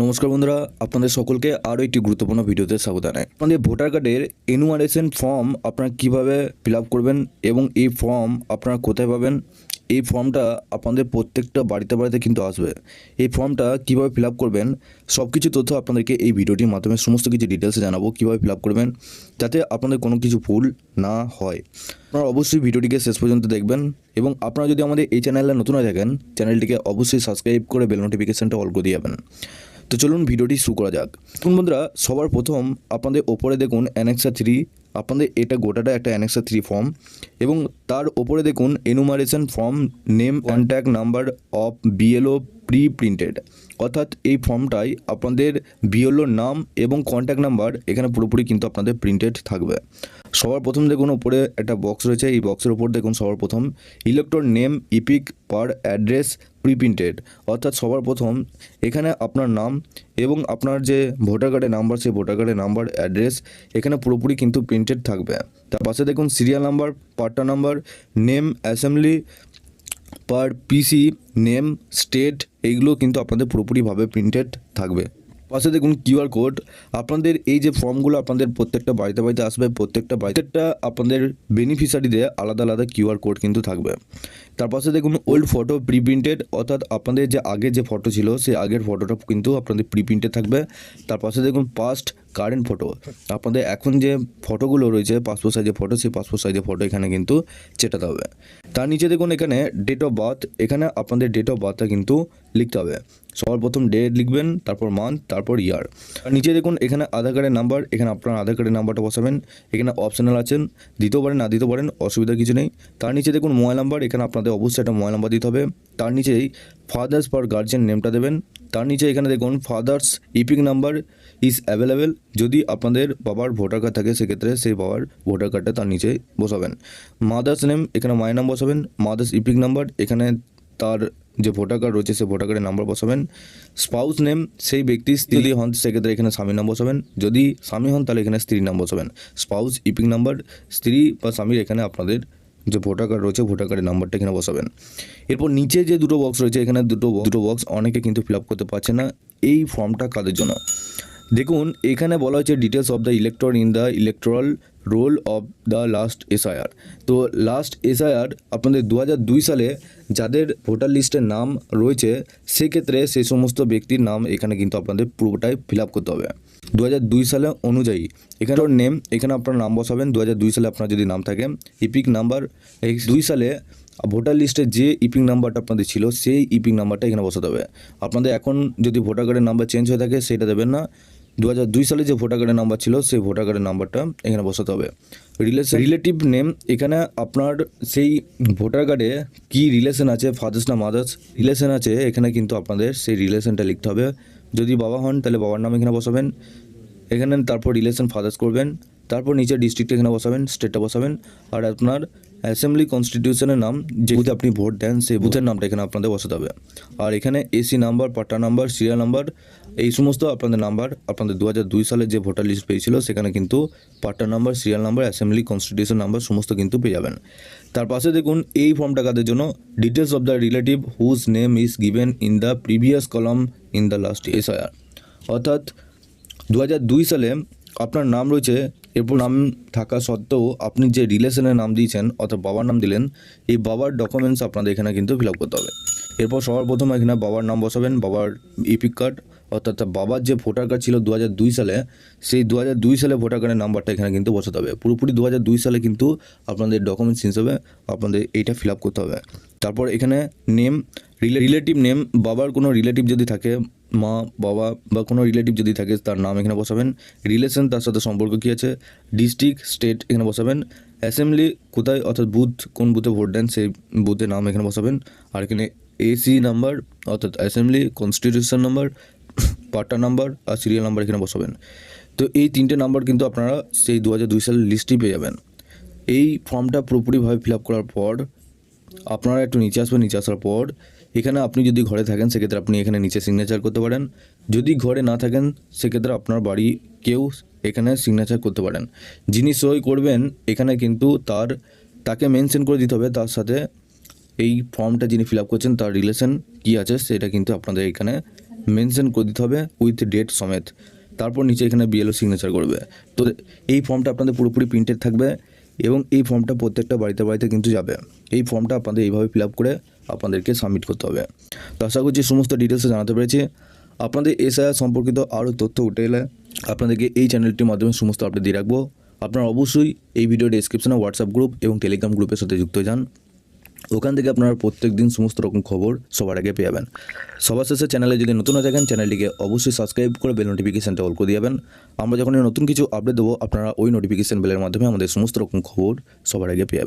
নমস্কার বন্ধুরা, আপনাদের সকলকে আরও একটি গুরুত্বপূর্ণ ভিডিওতে স্বাগত জানাই। আপনাদের ভোটার কার্ডের এনুমারেশন ফর্ম আপনারা কীভাবে ফিল করবেন এবং এই ফর্ম আপনারা কোথায় পাবেন? এই ফর্মটা আপনাদের প্রত্যেকটা বাড়িতে বাড়িতে কিন্তু আসবে। এই ফর্মটা কীভাবে ফিল করবেন? সব কিছু তথ্য আপনাদেরকে এই ভিডিওটির মাধ্যমে সমস্ত কিছু ডিটেলসে জানাব, কীভাবে ফিল করবেন, যাতে আপনাদের কোনো কিছু ভুল না হয়। আপনারা অবশ্যই ভিডিওটিকে শেষ পর্যন্ত দেখবেন এবং আপনারা যদি আমাদের এই চ্যানেলে নতুন হয়ে থাকেন চ্যানেলটিকে অবশ্যই সাবস্ক্রাইব করে বেল নোটিফিকেশনটা অল করে দিয়ে যাবেন। তো চলুন ভিডিওটি শুরু করা যাক। এখন বন্ধুরা, সবার প্রথম আপনাদের ওপরে দেখুন অ্যানেক্সা থ্রি আপনাদের এটা গোটাটা একটা অ্যানেক্সা থ্রি ফর্ম এবং তার ওপরে দেখুন enumeration form name contact number of BLO pre printed অর্থাৎ এই ফর্মটাই আপনাদের বিএলওর নাম এবং কন্ট্যাক্ট নাম্বার এখানে পুরোপুরি কিন্তু আপনাদের প্রিন্টেড থাকবে। সবার প্রথম দেখুন ওপরে একটা বক্স রয়েছে, এই বক্সের ওপর দেখুন সবার প্রথম। Elector name EPIC part address preprinted অর্থাৎ সবার প্রথম এখানে আপনার নাম এবং আপনার যে ভোটার কার্ডের নাম্বার সেই ভোটার কার্ডের নাম্বার অ্যাড্রেস এখানে পুরোপুরি কিন্তু প্রিন্টেড থাকবে। তার পাশে দেখুন serial number part number name assembly part PC name state এইগুলো কিন্তু আপনাদের পুরোপুরিভাবে প্রিন্টেড থাকবে। পাশে দেখুন কিউআর কোড। আপনাদের এই যে ফর্মগুলো আপনাদের প্রত্যেকটা বাড়িতে বাড়িতে আসবে, প্রত্যেকটা বাড়িতে আপনাদের বেনিফিশিয়ারিদের আলাদা আলাদা কিউআর কোড কিন্তু থাকবে। তার পাশে দেখুন ওল্ড ফটো প্রি প্রিন্টেড অর্থাৎ আপনাদের যে আগের যে ফটো ছিল, সেই আগের ফটোটা কিন্তু আপনাদের প্রি প্রিন্টেড থাকবে। তার পাশে দেখুন পাস্ট কারেন্ট ফটো আপনাদের এখন যে ফটোগুলো রয়েছে পাসপোর্ট সাইজের ফটো সেই পাসপোর্ট সাইজের ফটো এখানে কিন্তু চেটাতে হবে। তার নিচে দেখুন এখানে ডেট অফ বার্থ এখানে আপনাদের ডেট অফ বার্থটা কিন্তু লিখতে হবে। সবার প্রথম ডেট লিখবেন, তারপর মান্থ তারপর ইয়ার আর নিচে দেখুন এখানে আধার কার্ডের নাম্বার এখানে আপনার আধার কার্ডের নাম্বারটা বসাবেন, এখানে অপশনাল আছেন, দিতেও পারেন, না দিতে পারেন, অসুবিধা কিছু নেই। তার নিচে দেখুন মোবাইল নাম্বার এখানে আপনাদের অবশ্যই একটা মোবাইল নাম্বার দিতে হবে। তার নিচেই ফাদার্স পার গার্জেন নেমটা দেবেন। তার নিচে এখানে দেখুন father's EPIC number is available যদি আপনাদের বাবার ভোটার কার্ড থাকে, সেক্ষেত্রে সেই বাবার ভোটার কার্ডটা তার নিচে বসাবেন। মাদার্স নেম এখানে মায়ের নাম বসাবেন। মাদার্স ইপিক নাম্বার এখানে তার যে ভোটার কার্ড রয়েছে, সেই ভোটার কার্ডের নাম্বার বসাবেন। স্পাউস নেম সেই ব্যক্তি স্ত্রী যদি হন, সেক্ষেত্রে এখানে স্বামীর নাম বসাবেন। যদি স্বামী হন, তাহলে এখানে স্ত্রীর নাম বসাবেন। স্পাউস ইপিক নাম্বার স্ত্রী বা স্বামীর এখানে আপনাদের যে ভোটার কার্ড রয়েছে, ভোটার কার্ডের নাম্বারটা এখানে বসাবেন। এরপর নিচে যে দুটো বক্স রয়েছে, এখানে দুটো দুটো বক্স অনেকে কিন্তু ফিল আপ করতে পারছে না। এই ফর্মটা কাদের জন্য? দেখুন, এখানে বলা হয়েছে details of the elector in the electoral roll of the last SIR তো লাস্ট এসআইআর আপনাদের দু দুই সালে যাদের ভোটার লিস্টের নাম রয়েছে সেক্ষেত্রে সেই সমস্ত ব্যক্তির নাম এখানে কিন্তু আপনাদের পুরোটাই ফিল আপ করতে হবে। দু হাজার দুই সালে অনুযায়ী এখানে নেম এখানে আপনার নাম বসাবেন। দু হাজার দুই সালে আপনার যদি নাম থাকে ইপিক নাম্বার এই দুই সালে ভোটার লিস্টে যে ইপিং নাম্বারটা আপনাদের ছিল সেই ইপিং নাম্বারটা এখানে বসাতে হবে। আপনাদের এখন যদি ভোটার কার্ডের নাম্বার চেঞ্জ হয়ে থাকে সেটা দেবেন না। দু হাজার দুই সালে যে ভোটার কার্ডের নাম্বার ছিল, সেই ভোটার কার্ডের নাম্বারটা এখানে বসাতে হবে। রিলেশন রিলেটিভ নেম এখানে আপনার সেই ভোটার কার্ডে কী রিলেশন আছে ফাদার্স না মাদার্স রিলেশন আছে, এখানে কিন্তু আপনাদের সেই রিলেশনটা লিখতে হবে। যদি বাবা হন, তাহলে বাবার নাম এখানে বসাবেন। এখানে তারপর রিলেশন ফাদার্স করবেন। তারপর নিচে ডিস্ট্রিক্ট এখানে বসাবেন স্টেটটা বসাবেন। আর আপনার অ্যাসেম্বলি কনস্টিটিউশনের নাম, যে বুথে আপনি ভোট দেন, সেই বুথের নামটা এখানে আপনাদের বসাতে হবে। আর এখানে AC number part number serial number এই সমস্ত আপনাদের নাম্বার আপনাদের দু হাজার দুই সালে যে ভোটার লিস্ট পেয়েছিল, সেখানে কিন্তু part number serial number assembly constitution number সমস্ত কিন্তু পেয়ে যাবেন। তার পাশে দেখুন, এই ফর্মটা কাদের জন্য? Details of the relative whose name is given in the previous column in the last SIR অর্থাৎ দু সালে আপনার নাম রয়েছে এরপর নাম থাকা সত্ত্বেও আপনি যে রিলেশনের নাম দিয়েছেন, অর্থাৎ বাবার নাম দিলেন, এই বাবার ডকুমেন্টস আপনাদের এখানে কিন্তু ফিল আপ করতে হবে। এরপর সবার প্রথম এখানে বাবার নাম বসাবেন, বাবার ইপিক কার্ড অর্থাৎ বাবার যে ভোটার কার্ড ছিল দু সালে, সেই দু সালে ভোটার কার্ডের নাম্বারটা এখানে কিন্তু বসাতে হবে। পুরোপুরি দু সালে কিন্তু আপনাদের ডকুমেন্টস হিসেবে আপনাদের এইটা ফিল আপ করতে হবে। তারপর এখানে নেম রিলেটিভ নেম বাবার কোনো রিলেটিভ যদি থাকে মা, বাবা বা কোনো রিলেটিভ যদি থাকে তার নাম এখানে বসাবেন। রিলেশন তার সাথে সম্পর্ক কী আছে? ডিস্ট্রিক্ট স্টেট এখানে বসাবেন। অ্যাসেম্বলি কোথায় অর্থাৎ বুথ কোন বুথে ভোট দেন সেই বুথের নাম এখানে বসাবেন। আর এখানে এসি নাম্বার অর্থাৎ assembly constitution number part number আর সিরিয়াল নাম্বার এখানে বসাবেন। তো এই তিনটে নাম্বার কিন্তু আপনারা সেই দু হাজার দুই সালের লিস্টই পেয়ে যাবেন। এই ফর্মটা পুরোপুরিভাবে ফিল আপ করার পর, আপনারা একটু নিচে আসবেন, নিচে আসার পর এখানে আপনি যদি ঘরে থাকেন, সেক্ষেত্রে আপনি এখানে নিচে সিগনেচার করতে পারেন। যদি ঘরে না থাকেন, সেক্ষেত্রে আপনার বাড়ি কেউ এখানে সিগনেচার করতে পারেন। যিনি সই করবেন, এখানে কিন্তু তার, তাকে মেনশন করে দিতে হবে। তার সাথে এই ফর্মটা যিনি ফিল আপ করছেন, তার রিলেশন কী আছে, সেটা কিন্তু আপনাদের এখানে মেনশন করে দিতে হবে উইথ ডেট সমেত। তারপর নিচে এখানে বিএলও সিগনেচার করবে। তো এই ফর্মটা আপনাদের পুরোপুরি প্রিন্টেড থাকবে এবং এই ফর্মটা প্রত্যেকটা বাড়িতে বাড়িতে কিন্তু যাবে। এই ফর্মটা আপনাদের এইভাবে ফিল আপ করে আপনাদেরকে সাবমিট করতে হবে। তো আশা করছি সমস্ত ডিটেলসে জানাতে পেরেছি। আপনাদের এসআইআর সম্পর্কিত আরও তথ্য উঠে এলে আপনাদেরকে এই চ্যানেলটির মাধ্যমে সমস্ত আপডেট দিয়ে রাখব। আপনারা অবশ্যই এই ভিডিও ডেসক্রিপশনে হোয়াটসঅ্যাপ গ্রুপ এবং টেলিগ্রাম গ্রুপের সাথে যুক্ত যান। ওখান থেকে আপনারা প্রত্যেক দিন সমস্ত রকম খবর সবার আগে পেয়ে যাবেন। সবার শেষে চ্যানেলে যদি নতুন হয়ে থাকেন চ্যানেলটিকে অবশ্যই সাবস্ক্রাইব করে বেল নোটিফিকেশানটা অল করে যাবেন। আমরা যখন নতুন কিছু আপডেট দেবো, আপনারা ওই নোটিফিকেশান বেলের মাধ্যমে আমাদের সমস্ত রকম খবর সবার আগে পেয়ে যাবেন।